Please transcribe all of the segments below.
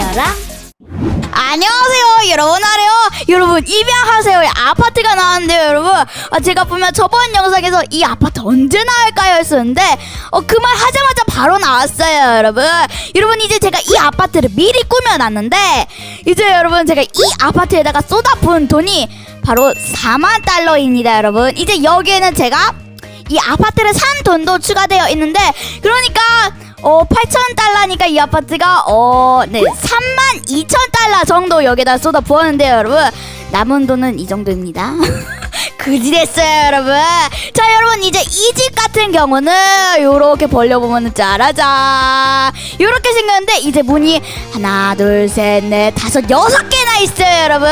아려라. 안녕하세요 여러분. 아래요. 여러분 입양하세요의 아파트가 나왔는데요 여러분. 아, 제가 보면 저번 영상에서 이 아파트 언제 나올까요 했었는데 어, 그 말 하자마자 바로 나왔어요 여러분. 여러분 이제 제가 이 아파트를 미리 꾸며놨는데 이제 여러분 제가 이 아파트에다가 쏟아부은 돈이 바로 4만 달러입니다 여러분. 이제 여기에는 제가 이 아파트를 산 돈도 추가되어 있는데 그러니까 어 8천 달러니까 이 아파트가 어네 3만 2천 달러 정도 여기다 쏟아 부었는데요 여러분. 남은 돈은 이 정도입니다 그지 됐어요 여러분. 자 여러분 이제 이 집 같은 경우는 요렇게 벌려보면 짜라자. 요렇게 생겼는데 이제 문이 하나 둘 셋 넷 다섯 여섯 개나 있어요 여러분.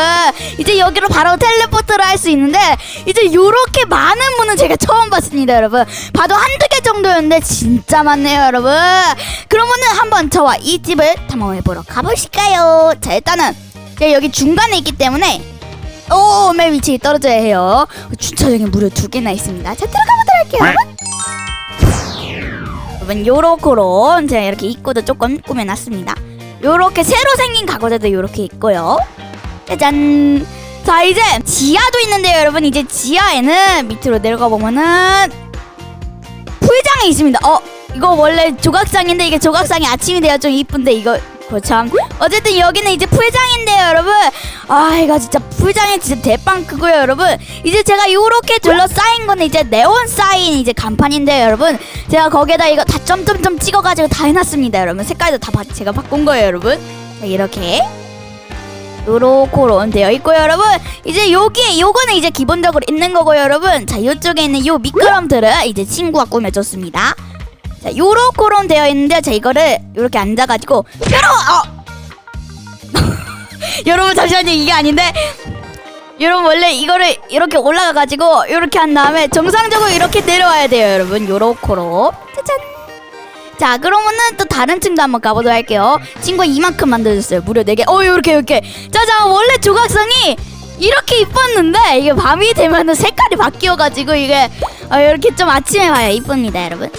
이제 여기로 바로 텔레포트를 할 수 있는데 이제 요렇게 많은 문은 제가 처음 봤습니다 여러분. 봐도 한두 개 정도였는데 진짜 많네요 여러분. 그러면은 한번 저와 이 집을 탐험해보러 가보실까요? 자 일단은 제가 여기 중간에 있기 때문에 오, 맨 위치에 떨어져야 해요. 주차장에 무려 두 개나 있습니다. 자, 들어가 보도록 할게요. 여러분, 요렇게로 제가 이렇게 입구도 조금 꾸며놨습니다. 요렇게 새로 생긴 가구들도 요렇게 있고요. 짜잔. 자, 이제 지하도 있는데요, 여러분. 이제 지하에는 밑으로 내려가 보면은 풀장이 있습니다. 어, 이거 원래 조각상인데 이게 조각상이 아침이 돼야 좀 이쁜데 이거 그참. 어쨌든 여기는 이제 풀장인데요 여러분. 아 이거 진짜 풀장이 진짜 대빵 크고요 여러분. 이제 제가 요렇게 둘러싸인 거는 이제 네온 사인 이제 간판인데요 여러분. 제가 거기에다 이거 다 점점점 찍어가지고 다 해놨습니다 여러분. 색깔도 다 바- 제가 바꾼 거예요 여러분. 자 이렇게. 요렇게로 되어 있고요 여러분. 이제 여기에 요거는 이제 기본적으로 있는 거고요 여러분. 자 요쪽에 있는 요 미끄럼틀을 이제 친구가 꾸며줬습니다 자 요렇게로 되어 있는데 자 이거를 요렇게 앉아가지고 요러 어! 여러분 잠시만요. 이게 아닌데. 여러분 원래 이거를 이렇게 올라가가지고 이렇게 한 다음에 정상적으로 이렇게 내려와야 돼요 여러분. 요렇게로 짜잔. 자 그러면은 또 다른 층도 한번 가보도록 할게요. 친구가 이만큼 만들어줬어요. 무려 4개. 어 요렇게 요렇게. 짜잔 원래 조각상이 이렇게 이뻤는데 이게 밤이 되면은 색깔이 바뀌어가지고 이게 어, 이렇게 좀 아침에 봐야 이쁩니다 여러분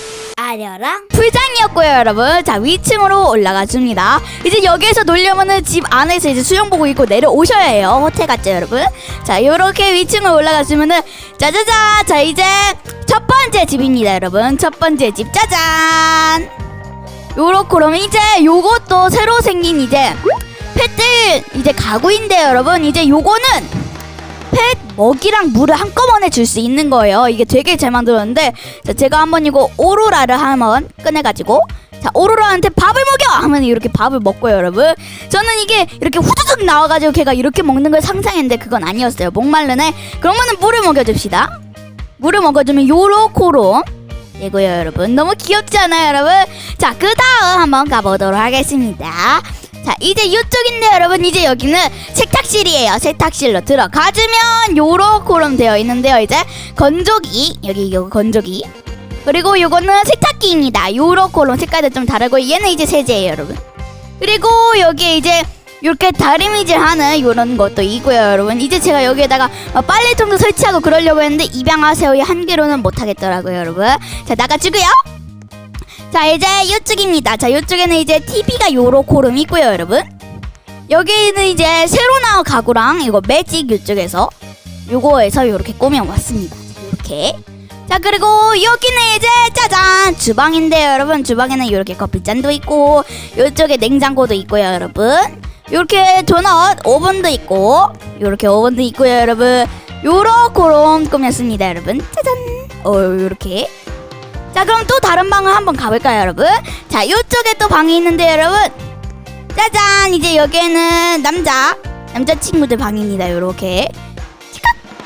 아려라. 풀장이었고요 여러분. 자 위층으로 올라가 줍니다. 이제 여기에서 놀려면은 집 안에서 이제 수영복을 입고 내려오셔야 해요. 호텔 같죠 여러분? 자 요렇게 위층을 올라가 주면은 짜자자 자 이제 첫 번째 집입니다 여러분. 첫 번째 집. 짜잔 요렇게 그러면 이제 요것도 새로 생긴 이제 펫들 이제 가구인데요 여러분. 이제 요거는 펫 먹이랑 물을 한꺼번에 줄 수 있는 거예요. 이게 되게 잘 만들었는데 자, 제가 한번 이거 오로라를 한번 꺼내가지고 자 오로라한테 밥을 먹여! 하면 이렇게 밥을 먹고요 여러분. 저는 이게 이렇게 후두둑 나와가지고 걔가 이렇게 먹는 걸 상상했는데 그건 아니었어요. 목말르네. 그러면은 물을 먹여줍시다. 물을 먹어주면 요로코로 되고요 여러분. 너무 귀엽지 않아요 여러분? 자 그 다음 한번 가보도록 하겠습니다 자 이제 이쪽인데 여러분 이제 여기는 세탁실이에요. 세탁실로 들어가주면 요렇게럼 되어 있는데요 이제. 건조기 여기 이거 건조기. 그리고 요거는 세탁기입니다. 요렇게로 색깔도 좀 다르고 얘는 이제 세제예요 여러분. 그리고 여기에 이제 이렇게 다리미질 하는 이런 것도 있고요 여러분. 이제 제가 여기에다가 어, 빨래통도 설치하고 그러려고 했는데 입양하세요의 한계로는 못하겠더라고요 여러분. 자 나가주고요 자 이제 이쪽입니다. 자 이쪽에는 이제 TV가 요렇게름 있고요 여러분. 여기는 이제 새로 나온 가구랑 이거 매직 이쪽에서 요거에서 요렇게 꾸며왔습니다. 이렇게. 자 그리고 여기는 이제 짜잔! 주방인데요 여러분. 주방에는 이렇게 커피잔도 있고 이쪽에 냉장고도 있고요 여러분. 이렇게 도넛 오븐도 있고 이렇게 오븐도 있고요 여러분. 요렇게롬 꾸몄습니다 여러분. 짜잔! 어 요렇게 자 그럼 또 다른 방을 한번 가볼까요 여러분? 자 요쪽에 또 방이 있는데 여러분. 짜잔! 이제 여기에는 남자 남자친구들 방입니다 요렇게.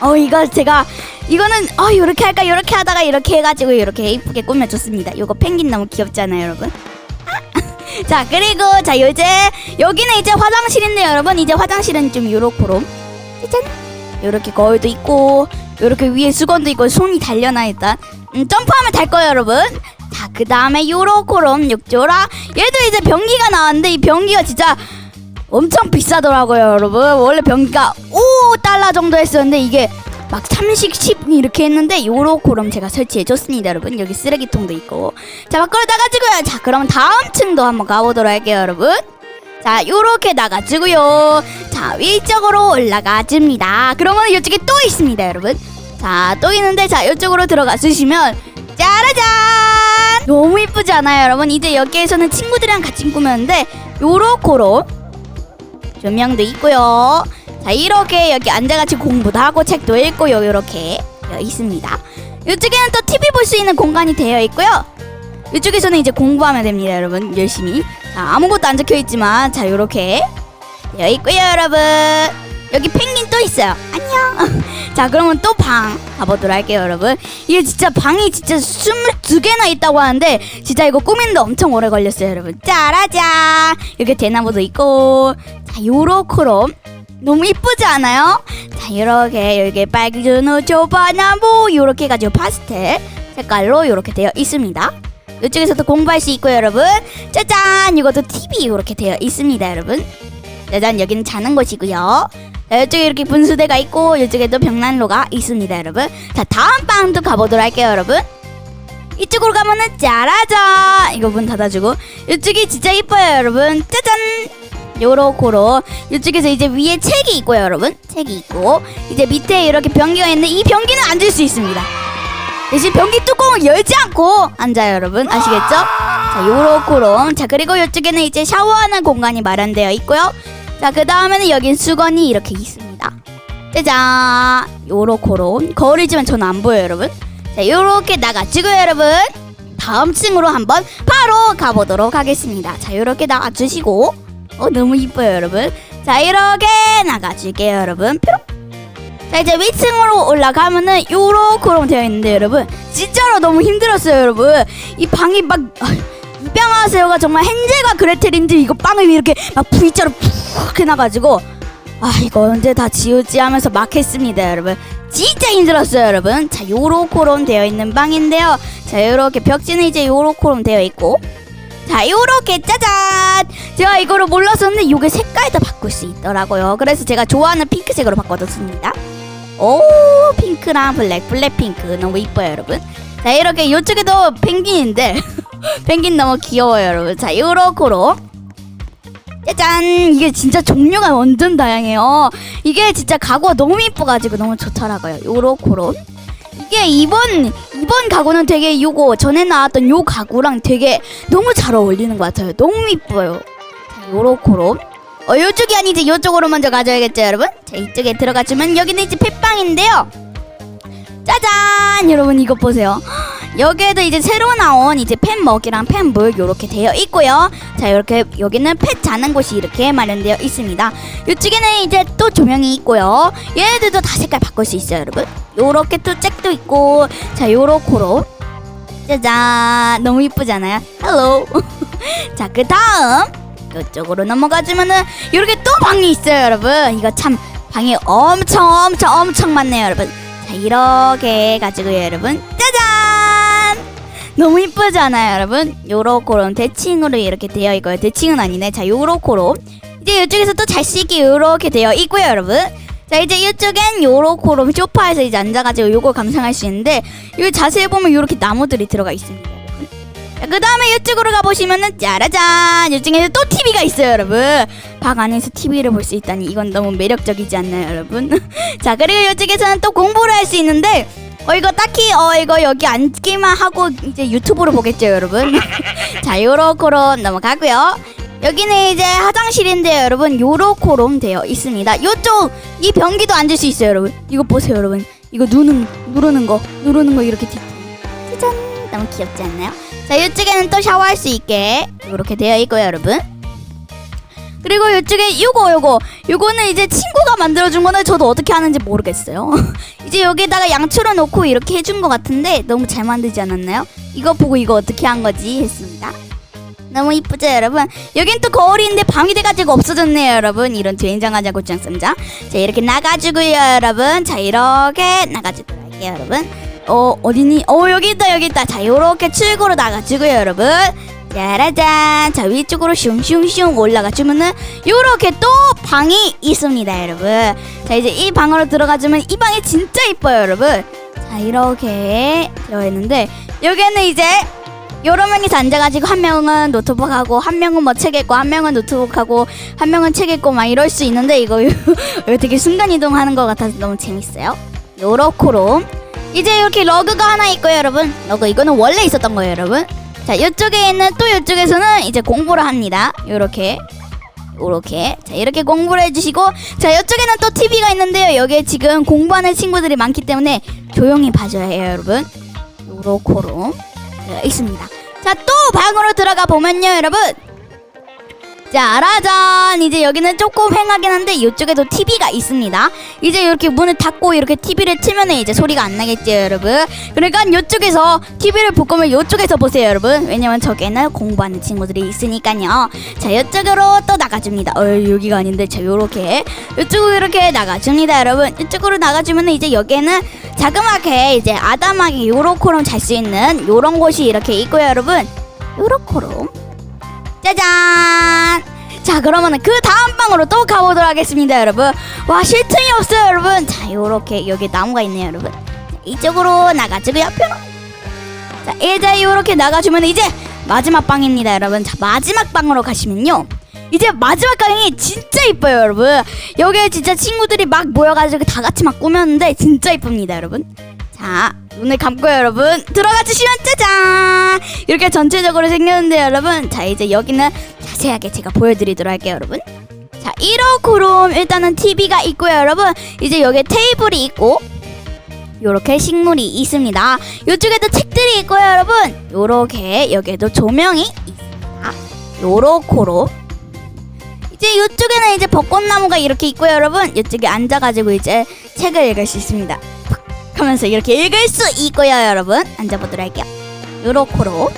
어 이거 제가 이거는 어 요렇게 할까 요렇게 하다가 이렇게 해가지고 이렇게 이쁘게 꾸며줬습니다. 요거 펭귄 너무 귀엽잖아요 여러분. 자 그리고 자 이제 여기는 이제 화장실인데 여러분. 이제 화장실은 좀 요렇게로 짜잔! 요렇게 거울도 있고 요렇게 위에 수건도 있고 손이 달려나 일단 음, 점프하면 달 거예요 여러분. 자 그 다음에 요렇게롬 욕조라. 얘도 이제 변기가 나왔는데 이 변기가 진짜 엄청 비싸더라고요 여러분. 원래 변기가 5달러 정도 했었는데 이게 막 30, 10 이렇게 했는데 요렇게롬 제가 설치해줬습니다 여러분. 여기 쓰레기통도 있고. 자 밖으로 나가지고요. 자 그럼 다음 층도 한번 가보도록 할게요 여러분. 자 요렇게 나가지고요. 자 위쪽으로 올라가 줍니다. 그러면 이쪽에 또 있습니다 여러분 자 또 있는데 자 이쪽으로 들어가 주시면 짜라잔! 너무 이쁘지 않아요 여러분? 이제 여기에서는 친구들이랑 같이 꾸몄는데 요렇게로 조명도 있고요. 자 이렇게 여기 앉아같이 공부도 하고 책도 읽고요. 이렇게 되어 있습니다. 이쪽에는 또 TV 볼 수 있는 공간이 되어 있고요. 이쪽에서는 이제 공부하면 됩니다 여러분. 열심히. 자 아무것도 안 적혀 있지만 자 요렇게 되어 있고요 여러분. 여기 펭귄 또 있어요. 안녕 자 그러면 또 방 가보도록 할게요 여러분. 이게 진짜 방이 진짜 22개나 있다고 하는데 진짜 이거 꾸미는데 엄청 오래 걸렸어요 여러분. 짜라잔! 이렇게 대나무도 있고. 자 요렇게로. 너무 이쁘지 않아요? 자 이렇게 여기 빨주노 조바나무 요렇게 해가지고 파스텔 색깔로 이렇게 되어 있습니다. 이쪽에서도 공부할 수 있고요 여러분. 짜잔! 이것도 TV 이렇게 되어 있습니다 여러분. 짜잔 여기는 자는 곳이고요. 자, 이쪽에 이렇게 분수대가 있고 이쪽에도 벽난로가 있습니다 여러분. 자 다음 방도 가보도록 할게요 여러분. 이쪽으로 가면은 짜라잔 이거 문 닫아주고. 이쪽이 진짜 이뻐요 여러분. 짜잔! 요렇게로. 이쪽에서 이제 위에 책이 있고요 여러분. 책이 있고. 이제 밑에 이렇게 변기가 있는데 이 변기는 앉을 수 있습니다. 대신 변기 뚜껑을 열지 않고 앉아요 여러분. 아시겠죠? 자 요렇게로. 자 그리고 이쪽에는 이제 샤워하는 공간이 마련되어 있고요 자 그 다음에는 여긴 수건이 이렇게 있습니다. 짜잔! 요렇게로 거울이지만 저는 안 보여요 여러분. 자 요렇게 나가지고요 여러분. 다음 층으로 한번 바로 가보도록 하겠습니다. 자 요렇게 나가주시고. 어 너무 이뻐요 여러분. 자 이렇게 나가줄게요 여러분. 뾰록 자 이제 위층으로 올라가면은 요렇게로 되어 있는데 여러분. 진짜로 너무 힘들었어요 여러분. 이 방이 막 아, 입양하세요가 정말 헨젤과 그레텔인지 이거 빵을 이렇게 막 V자로 푹 해놔가지고 아 이거 언제 다 지우지 하면서 막 했습니다 여러분. 진짜 힘들었어요 여러분. 자 요렇게로 되어 있는 방인데요. 자 요렇게 벽지는 이제 요렇게로 되어 있고. 자 요렇게 짜잔! 제가 이거를 몰랐었는데 요게 색깔도 바꿀 수 있더라고요. 그래서 제가 좋아하는 핑크색으로 바꿔뒀습니다. 오 핑크랑 블랙 블랙핑크. 너무 이뻐요 여러분. 자 이렇게 요쪽에도 펭귄인데 펭귄 너무 귀여워요 여러분. 자 요렇게로. 짜잔 이게 진짜 종류가 완전 다양해요. 이게 진짜 가구가 너무 이뻐가지고 너무 좋더라고요. 요렇게로. 이게 이번 이번 가구는 되게 요거 전에 나왔던 요 가구랑 되게 너무 잘 어울리는 것 같아요. 너무 이뻐요. 자 요렇게로. 어 요쪽이 아니지. 요쪽으로 먼저 가져야겠죠 여러분? 자 이쪽에 들어가주면 여기는 이제 펫방인데요. 짜잔! 여러분 이거 보세요 여기에도 이제 새로 나온 이제 펫 먹이랑 펫물 요렇게 되어 있고요. 자 이렇게 여기는 펫 자는 곳이 이렇게 마련되어 있습니다. 이쪽에는 이제 또 조명이 있고요. 얘네들도 다 색깔 바꿀 수 있어요 여러분. 요렇게 또 잭도 있고. 자 요렇게로. 짜잔. 너무 이쁘잖아요? 헬로 자 그 다음. 이쪽으로 넘어가주면은 이렇게 또 방이 있어요 여러분. 이거 참 방이 엄청 엄청 엄청 많네요 여러분. 자 이렇게 가지고요 여러분 너무 이쁘지 않아요 여러분. 요렇게로 대칭으로 이렇게 되어 있고요. 대칭은 아니네. 자 요렇게로 이제 이쪽에서 또잘 쓰기 요렇게 되어 있고요 여러분. 자 이제 이쪽엔 요렇게로 소파에서 이제 앉아가지고 요걸 감상할 수 있는데 여기 자세히 보면 요렇게 나무들이 들어가 있습니다 그 다음에 이쪽으로 가보시면은 짜라잔! 이쪽에 또 TV가 있어요 여러분. 방 안에서 TV를 볼 수 있다니 이건 너무 매력적이지 않나요 여러분? 자 그리고 이쪽에서는 또 공부를 할 수 있는데 어 이거 딱히 어 이거 여기 앉기만 하고 이제 유튜브로 보겠죠 여러분? 자 요렇게로 넘어가고요. 여기는 이제 화장실인데요 여러분 요렇게로 되어 있습니다. 요쪽 이 변기도 앉을 수 있어요 여러분. 이거 보세요 여러분. 이거 누는 누르는 거 누르는 거 이렇게 뒤 짜잔. 너무 귀엽지 않나요? 자 이쪽에는 또 샤워할 수 있게 이렇게 되어 있고요 여러분 그리고 이쪽에 요거 요거. 요거는 이제 친구가 만들어준 거는 저도 어떻게 하는지 모르겠어요. 이제 여기다가 양초를 놓고 이렇게 해준 것 같은데 너무 잘 만들지 않았나요? 이거 보고 이거 어떻게 한 거지? 했습니다. 너무 이쁘죠 여러분? 여긴 또 거울인데 밤이 돼가지고 없어졌네요 여러분. 이런 된장하자 고추장 쌈장. 자 이렇게 나가지고요 여러분. 자 이렇게 나가주도록 할게요 여러분. 어 어디니? 어 여기 있다 여기 있다. 자 요렇게 출구로 나가지고요 여러분 짜라잔 자 위쪽으로 슝슝슝 올라가 주면은 요렇게 또 방이 있습니다 여러분 자 이제 이 방으로 들어가주면 이 방이 진짜 이뻐요 여러분 자 이렇게 되어 있는데 여기는 이제 여러 명이서 앉아가지고 한 명은 노트북하고 한 명은 뭐 책 읽고 한 명은 노트북하고 한 명은 책 읽고 막 이럴 수 있는데 이거 되게 순간 이동하는 것 같아서 너무 재밌어요. 요렇게로 이제 이렇게 러그가 하나 있고요, 여러분. 러그 이거는 원래 있었던 거예요, 여러분. 자, 이쪽에 있는 또 이쪽에서는 이제 공부를 합니다. 요렇게. 요렇게. 자, 이렇게 공부를 해주시고, 자, 이쪽에는 또 TV가 있는데요. 여기에 지금 공부하는 친구들이 많기 때문에 조용히 봐줘야 해요, 여러분. 요렇게로 되어 있습니다. 자, 또 방으로 들어가 보면요, 여러분. 자, 라잔. 이제 여기는 조금 횡하긴 한데 이쪽에도 TV가 있습니다. 이제 이렇게 문을 닫고 이렇게 TV를 틀면 이제 소리가 안 나겠죠, 여러분. 그러니까 이쪽에서 TV를 볼 거면 이쪽에서 보세요, 여러분. 왜냐면 저기에는 공부하는 친구들이 있으니까요. 자, 이쪽으로 또 나가줍니다. 어, 여기가 아닌데, 자, 요렇게. 이쪽으로 이렇게 나가줍니다, 여러분. 이쪽으로 나가주면 이제 여기에는 자그맣게 이제 아담하게 요렇게로 잘수 있는 요런 곳이 이렇게 있고요, 여러분. 요렇게로. 짜잔! 자, 그러면은 그 다음 방으로 또 가보도록 하겠습니다, 여러분. 와, 쉴 틈이 없어요, 여러분. 자, 요렇게 여기 나무가 있네요, 여러분. 자, 이쪽으로 나가지고 옆으로. 자, 이제 요렇게 나가주면 이제 마지막 방입니다, 여러분. 자, 마지막 방으로 가시면요. 이제 마지막 방이 진짜 이뻐요, 여러분. 여기에 진짜 친구들이 막 모여가지고 다 같이 막 꾸몄는데 진짜 이쁩니다, 여러분. 자, 눈을 감고요, 여러분. 들어가 주시면 짜잔! 이렇게 전체적으로 생겼는데, 여러분. 자, 이제 여기는 자세하게 제가 보여드리도록 할게요, 여러분. 자, 이렇게로 일단은 TV가 있고요, 여러분. 이제 여기 테이블이 있고, 요렇게 식물이 있습니다. 요쪽에도 책들이 있고요, 여러분. 요렇게 여기에도 조명이 있습니다. 요렇게로. 이제 요쪽에는 이제 벚꽃나무가 이렇게 있고요, 여러분. 요쪽에 앉아가지고 이제 책을 읽을 수 있습니다. 팍 하면서 이렇게 읽을 수 있고요, 여러분. 앉아보도록 할게요. 요렇게로.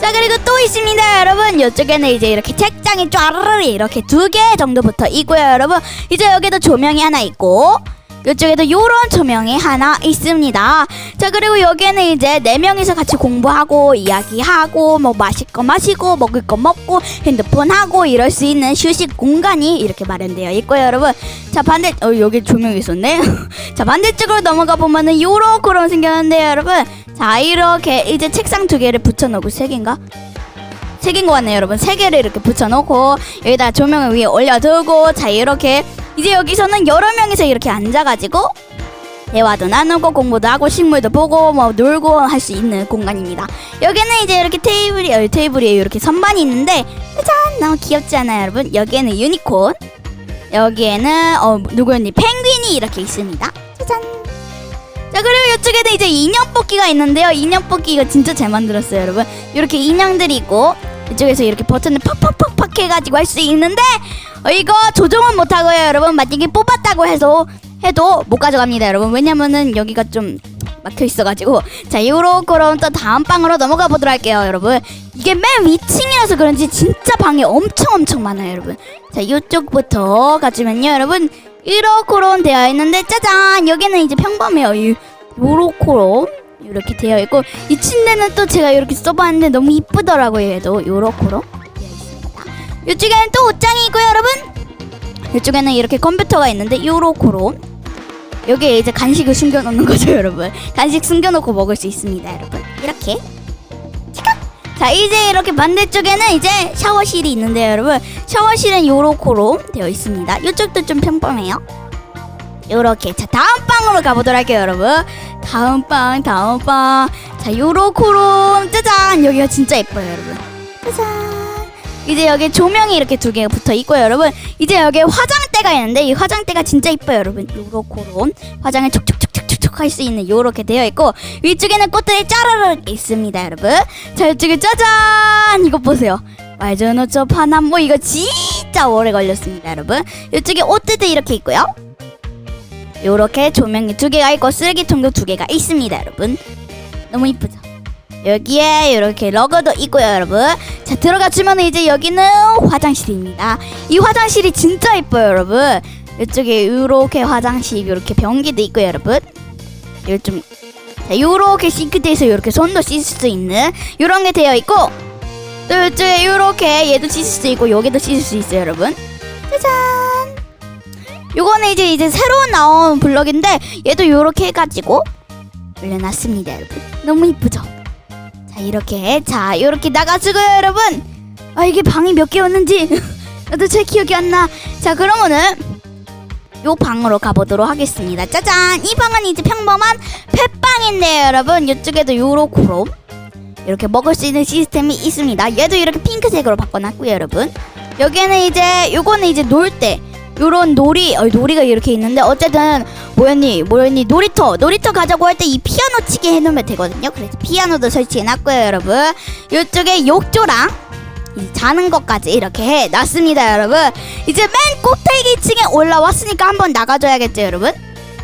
자 그리고 또 있습니다 여러분 이쪽에는 이제 이렇게 책장이 쫘르르 이렇게 두 개 정도 붙어 있고요 여러분 이제 여기도 조명이 하나 있고 이쪽에도 요런 조명이 하나 있습니다. 자 그리고 여기에는 이제 네 명이서 같이 공부하고 이야기하고 뭐 마실 거 마시고 먹을 거 먹고 핸드폰 하고 이럴 수 있는 휴식 공간이 이렇게 마련되어 있고요 여러분. 자 반대 어 여기 조명이 있었네. 자 반대쪽으로 넘어가 보면은 요렇게로 생겼는데요 여러분. 자 이렇게 이제 책상 두 개를 붙여 놓고 세 개인가? 세 개인 것 같네요 여러분. 세 개를 이렇게 붙여놓고 여기다 조명을 위에 올려두고 자 이렇게 이제 여기서는 여러 명이서 이렇게 앉아가지고 대화도 나누고 공부도 하고 식물도 보고 뭐 놀고 할 수 있는 공간입니다. 여기는 이제 이렇게 테이블이 어, 테이블에 이렇게 선반이 있는데 짜잔 너무 귀엽지 않아요 여러분? 여기에는 유니콘 여기에는 어 누구였니? 펭귄이 이렇게 있습니다. 짜잔! 자 그리고 이쪽에는 이제 인형 뽑기가 있는데요. 인형 뽑기 이거 진짜 잘 만들었어요 여러분. 이렇게 인형들이 있고 이쪽에서 이렇게 버튼을 팍팍팍팍 해가지고 할 수 있는데 어, 이거 조정은 못하고요 여러분. 만약에 뽑았다고 해서 해도 못 가져갑니다 여러분. 왜냐면은 여기가 좀 막혀 있어가지고. 자 요렇게로 또 다음 방으로 넘어가 보도록 할게요 여러분. 이게 맨 위층이라서 그런지 진짜 방이 엄청 엄청 많아요 여러분. 자 이쪽부터 가주면요 여러분. 이렇게로 되어 있는데 짜잔! 여기는 이제 평범해요. 이- 요렇게로 이렇게 되어 있고 이 침대는 또 제가 이렇게 써봤는데 너무 이쁘더라고요. 얘도 요렇게로 되어 있습니다. 이쪽에는 또 옷장이 있고요 여러분. 이쪽에는 이렇게 컴퓨터가 있는데 요렇게로. 여기에 이제 간식을 숨겨놓는 거죠 여러분. 간식 숨겨놓고 먹을 수 있습니다 여러분. 이렇게! 자 이제 이렇게 반대쪽에는 이제 샤워실이 있는데요 여러분. 샤워실은 요렇게로 되어 있습니다. 이쪽도 좀 평범해요. 요렇게. 자 다음 방으로 가보도록 할게요 여러분 다음 방 다음 방 자 요렇게로 짜잔! 여기가 진짜 예뻐요 여러분. 짜잔! 이제 여기 조명이 이렇게 두 개가 붙어 있고요 여러분. 이제 여기 화장대가 있는데 이 화장대가 진짜 이뻐요 여러분. 요렇게로. 화장을 촉촉촉촉촉 할 수 있는 요렇게 되어 있고 위쪽에는 꽃들이 짜르르 있습니다 여러분. 자 이쪽에 짜잔! 이거 보세요. 말전어쩌 파남모 이거 진짜 오래 걸렸습니다 여러분. 이쪽에 옷들도 이렇게 있고요 요렇게 조명이 두 개가 있고 쓰레기통도 두 개가 있습니다 여러분. 너무 이쁘죠? 여기에 이렇게 러그도 있고요 여러분. 자 들어가 주면 이제 여기는 화장실입니다. 이 화장실이 진짜 이뻐요 여러분. 이쪽에 이렇게 화장실 이렇게 변기도 있고요 여러분. 이거 좀 자, 요렇게 싱크대에서 이렇게 손도 씻을 수 있는 이런 게 되어 있고 또 이쪽에 이렇게 얘도 씻을 수 있고 여기도 씻을 수 있어요 여러분. 짜잔 요거는 이제 이제 새로 나온 블럭인데 얘도 요렇게 해가지고 올려놨습니다 여러분. 너무 이쁘죠? 자자 이렇게 자 이렇게 나가시고요 여러분. 아 이게 방이 몇 개였는지. 나도 제 기억이 안나자 그러면은 요 방으로 가보도록 하겠습니다. 짜잔! 이 방은 이제 평범한 펫방인데요 여러분. 이쪽에도 요렇게로 이렇게 먹을 수 있는 시스템이 있습니다. 얘도 이렇게 핑크색으로 바꿔놨고요 여러분. 여기에는 이제 요거는 이제 놀 때 요런 놀이 어, 놀이가 이렇게 있는데 어쨌든 뭐였니 뭐였니 놀이터 놀이터 가자고 할 때 이 피아노 치게 해놓으면 되거든요. 그래서 피아노도 설치해놨고요 여러분. 요쪽에 욕조랑 이 자는 것까지 이렇게 해놨습니다 여러분. 이제 맨 꼭대기 층에 올라왔으니까 한번 나가줘야겠죠 여러분?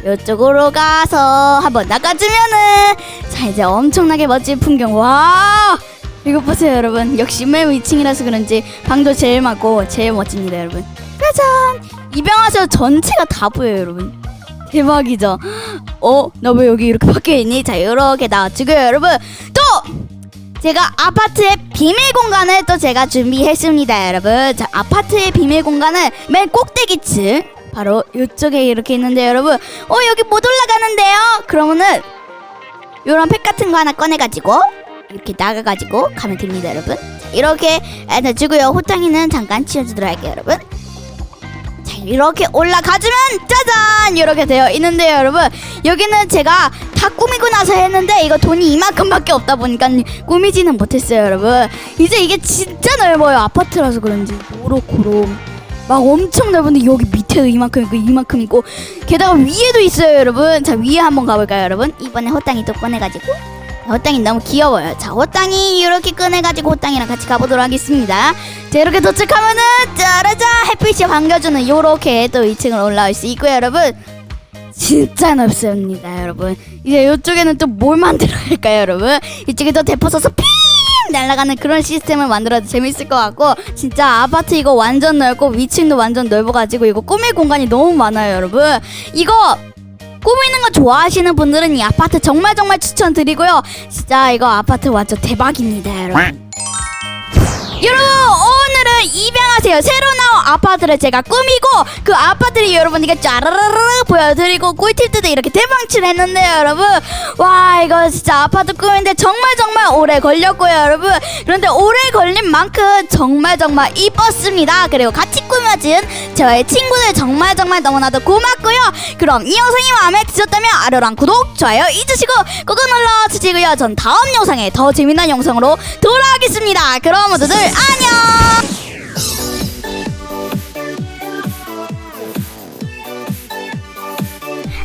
이쪽으로 가서 한번 나가주면은 자 이제 엄청나게 멋진 풍경. 와 이거 보세요 여러분. 역시 맨 위층이라서 그런지 방도 제일 많고 제일 멋집니다 여러분 짜잔! 입양하셔 전체가 다 보여요 여러분. 대박이죠? 어? 나 왜 여기 이렇게 박혀 있니? 자 이렇게 나와주고요 여러분. 또! 제가 아파트의 비밀 공간을 또 제가 준비했습니다 여러분. 자 아파트의 비밀 공간은 맨 꼭대기층. 바로 이쪽에 이렇게 있는데 여러분. 어 여기 못 올라가는데요? 그러면은 요런 팩 같은 거 하나 꺼내가지고 이렇게 나가가지고 가면 됩니다 여러분. 자, 이렇게 해주고요. 호탕이는 잠깐 치워주도록 할게요 여러분 자 이렇게 올라가주면 짜잔! 이렇게 되어 있는데요 여러분. 여기는 제가 다 꾸미고 나서 했는데 이거 돈이 이만큼밖에 없다 보니까 꾸미지는 못했어요 여러분. 이제 이게 진짜 넓어요 아파트라서 그런지. 요렇고로. 막 엄청 넓은데 여기 밑에도 이만큼 있고 이만큼 있고. 게다가 위에도 있어요 여러분. 자 위에 한번 가볼까요 여러분? 이번에 호땅이 또 꺼내가지고 호땅이 너무 귀여워요. 자 호땅이 이렇게 꺼내가지고 호땅이랑 같이 가보도록 하겠습니다. 자 이렇게 도착하면은 짜라자! 햇빛이 반겨주는 요렇게 또 2층을 올라올 수 있고요 여러분. 진짜 넓습니다 여러분. 이제 이쪽에는 또 뭘 만들어야 할까요 여러분? 이쪽에 또 대포 써서 핑 날아가는 그런 시스템을 만들어도 재밌을 것 같고 진짜 아파트 이거 완전 넓고 위층도 완전 넓어가지고 이거 꾸밀 공간이 너무 많아요 여러분. 이거 꾸미는 거 좋아하시는 분들은 이 아파트 정말 정말 추천드리고요. 진짜 이거 아파트 완전 대박입니다 여러분. 여러분 오늘은 입양하세요. 새로 나온 아파트를 제가 꾸미고 그 아파트를 여러분에게 짜라라라 보여드리고 꿀팁들도 이렇게 대방출 했는데요 여러분. 와 이거 진짜 아파트 꾸미는데 정말 정말 오래 걸렸고요 여러분. 그런데 오래 걸린 만큼 정말 정말 이뻤습니다. 그리고 같이 꾸며진 저의 친구들 정말 정말 너무나도 고맙고요. 그럼 이 영상이 마음에 드셨다면 아래랑 구독 좋아요 잊으시고 꾹꾹 눌러주시고요. 전 다음 영상에 더 재미난 영상으로 돌아오겠습니다. 그럼 모두들 안녕